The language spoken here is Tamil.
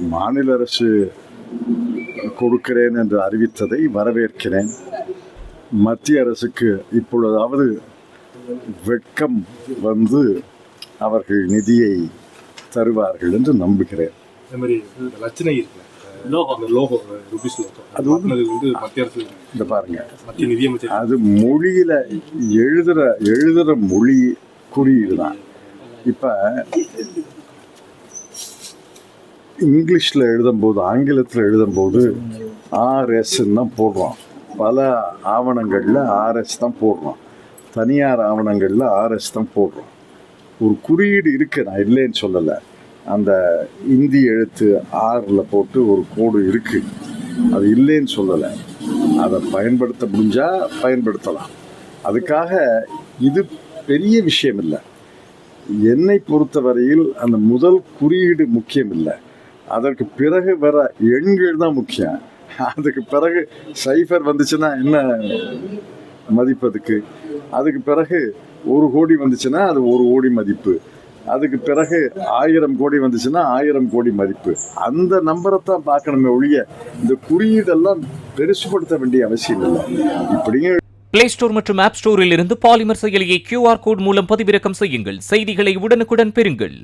மாநில அரசு கொடுக்கிறேன் என்று அறிவித்ததை வரவேற்கிறேன். மத்திய அரசுக்கு இப்பொழுதாவது வெட்கம் வந்து அவர்கள் நிதியை தருவார்கள் என்று நம்புகிறேன். இந்த பாருங்க. அது மொழியில எழுதுற எழுதுற மொழி குறியீடு தான் இப்ப இங்கிலீஷில் எழுதும்போது ஆங்கிலத்தில் எழுதும்போது ஆர்எஸ்ன்னு தான் போடுறோம். பல ஆவணங்களில் ஆர்எஸ் தான் போடுறோம். தனியார் ஆவணங்களில் ஆர்எஸ் தான் போடுறோம். ஒரு குறியீடு இருக்கு நான் இல்லைன்னு சொல்லலை. அந்த இந்தி எழுத்து ஆறில் போட்டு ஒரு கோடு இருக்கு. அது இல்லைன்னு சொல்லலை. அதை பயன்படுத்த முடிஞ்சால் பயன்படுத்தலாம். அதுக்காக இது பெரிய விஷயம் இல்லை. என்னை பொறுத்தவரையில் அந்த முதல் குறியீடு முக்கியம் இல்லை. அதற்கு பிறகு வர எண்கள் தான் முக்கியம். அதுக்கு பிறகு சைஃபர் வந்துச்சுன்னா என்ன மதிப்பு அதுக்கு? அதுக்கு பிறகு ஒரு கோடி வந்துச்சுன்னா அது ஒரு கோடி மதிப்பு. அதுக்கு பிறகு ஆயிரம் கோடி வந்துச்சுன்னா ஆயிரம் கோடி மதிப்பு. அந்த நம்பரை தான் பார்க்கணுமே ஒழிய இந்த குறியீடெல்லாம் பெருசுபடுத்த வேண்டிய அவசியம் இல்லை. இப்படியே பிளே ஸ்டோர் மற்றும் ஆப் ஸ்டோரில் இருந்து பாலிமர் செயலியை கியூஆர் கோட் மூலம் பதிவிறக்கம் செய்யுங்கள். செய்திகளை உடனுக்குடன் பெறுங்கள்.